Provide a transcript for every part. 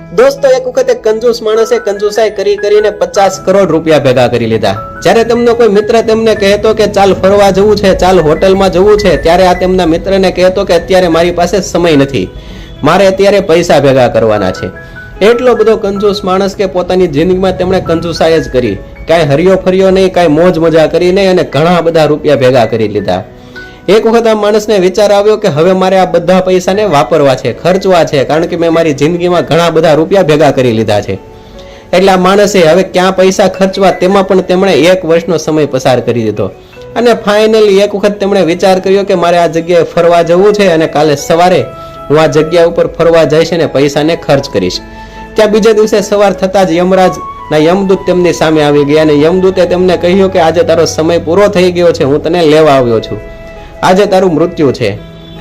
દોસ્તો, એક વખતે કંજૂસ માણસે કંજૂસાઈ કરી કરીને પચાસ કરોડ રૂપિયા ભેગા કરી લીધા. જ્યારે તેમનો કોઈ મિત્ર તેમને કહેતો કે, ચાલ ફરવા જવું છે, ચાલ હોટલમાં જવું છે, ત્યારે આ તેમના મિત્રને કહેતો કે, અત્યારે મારી પાસે સમય નથી. મારે અત્યારે પૈસા ભેગા કરવાના છે. એટલો બધો કંજૂસ માણસ કે પોતાની જિંદગીમાં તેમણે કંજુસાઈ જ કરી. કાંઈ હરિયો ફરિયો નહીં, કાંઈ મોજ મજા કરી નહીં અને ઘણા બધા રૂપિયા ભેગા કરી લીધા. એક વખત આ માણસને વિચાર આવ્યો કે હવે મારે આ બધા પૈસાને વાપરવા છે, ખર્ચવા છે, કારણ કે મેં મારી જિંદગીમાં ઘણા બધા રૂપિયા ભેગા કરી લીધા છે. એટલે આ માણસે હવે ક્યાં પૈસા ખર્ચવા તેમાં પણ તેમણે એક વર્ષનો સમય પસાર કરી દીધો. અને ફાઇનલી એક વખત તેમણે વિચાર કર્યો કે મારે આ જગ્યાએ ફરવા જવું છે અને કાલે સવારે હું આ જગ્યા ઉપર ફરવા જઈશ અને પૈસાને ખર્ચ કરીશ. ત્યાં બીજા દિવસે સવાર થતાં જ યમરાજ ના યમદૂત તેમની સામે આવી ગયા અને યમદૂતે તેમને કહ્યું કે આજે તારો સમય પૂરો થઈ ગયો છે, હું તને લેવા આવ્યો છું. આજે તારું મૃત્યુ છે.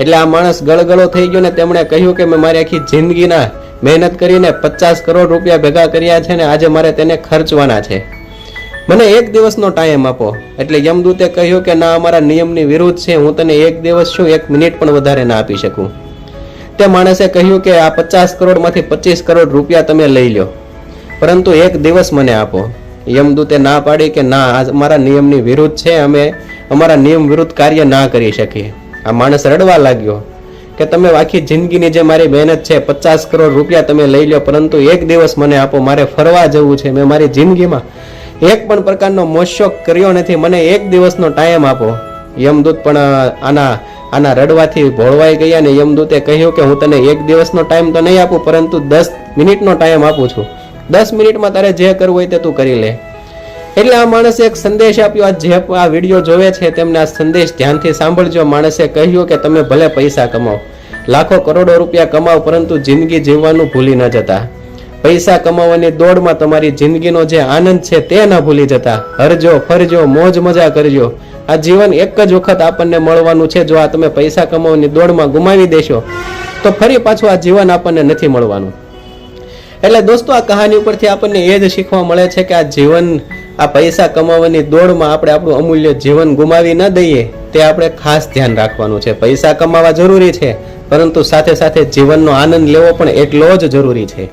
એટલે આ માણસ ગળગળો થઈ ગયો ને તેમણે કહ્યું કે મેં મારી આખી જિંદગીના મહેનત કરીને પચાસ કરોડ રૂપિયા ભેગા કર્યા છે ને આજે મારે તેને ખર્ચવાના છે. મને એક દિવસનો ટાઈમ આપો. એટલે યમદૂતે કહ્યું કે ના, અમારા નિયમની વિરુદ્ધ છે, હું તને એક દિવસ શું, એક મિનિટ પણ વધારે ના આપી શકું. તે માણસે કહ્યું કે આ પચાસ કરોડમાંથી પચીસ કરોડ રૂપિયા તમે લઈ લો પરંતુ એક દિવસ મને આપો. યમદૂતે ના પાડી કે ના, આ અમારા નિયમની વિરુદ્ધ છે, અમે અમારા નિયમ વિરુદ્ધ કાર્ય ના કરી શકીએ. આ માણસ રડવા લાગ્યો કે તમે આખી જિંદગીની જે મારી મહેનત છે, પચાસ કરોડ રૂપિયા તમે લઈ લો, પરંતુ એક દિવસ મને આપો, મારે ફરવા જવું છે, મેં મારી જિંદગીમાં એક પણ પ્રકારનો મોશોક કર્યો નથી, મને એક દિવસનો ટાઈમ આપો. યમદૂત પણ આના આના રડવાથી ભોળવાઈ ગયા ને યમદૂતે કહ્યું કે હું તને એક દિવસનો ટાઈમ તો નહીં આપું, પરંતુ દસ મિનિટનો ટાઈમ આપું છું. દસ મિનિટમાં તારે જે કરવું હોય તે તું કરી લે. એટલે આ માણસે એક સંદેશ આપ્યો. આ જે આ વીડિયો જોવે છે તેમને આ સંદેશ ધ્યાનથી સાંભળજો. માણસે કહ્યું કે તમે ભલે પૈસા કમાઓ. લાખો કરોડો રૂપિયા કમાઓ પરંતુ જિંદગી જીવવાનું ભૂલી ન જતા. પૈસા કમાવાની દોડમાં તમારી જિંદગીનો જે આનંદ છે તે ન ભૂલી જતા. હરજો, ફરજો, મોજ મજા કરજો. આ જીવન એક જ વખત આપણને મળવાનું છે. જો આ તમે પૈસા કમાવાની દોડમાં ગુમાવી દેશો, તો ફરી પાછું આ જીવન આપણને નથી મળવાનું. એટલે દોસ્તો, આ કહાની ઉપરથી આપણને એ જ શીખવા મળે છે કે આ જીવન, આ પૈસા કમાવાની દોડમાં આપણે આપણું અમૂલ્ય જીવન ગુમાવી ન દઈએ, તે આપણે ખાસ ધ્યાન રાખવાનું છે. પૈસા કમાવા જરૂરી છે, પરંતુ સાથે સાથે જીવનનો આનંદ લેવો પણ એટલો જ જરૂરી છે.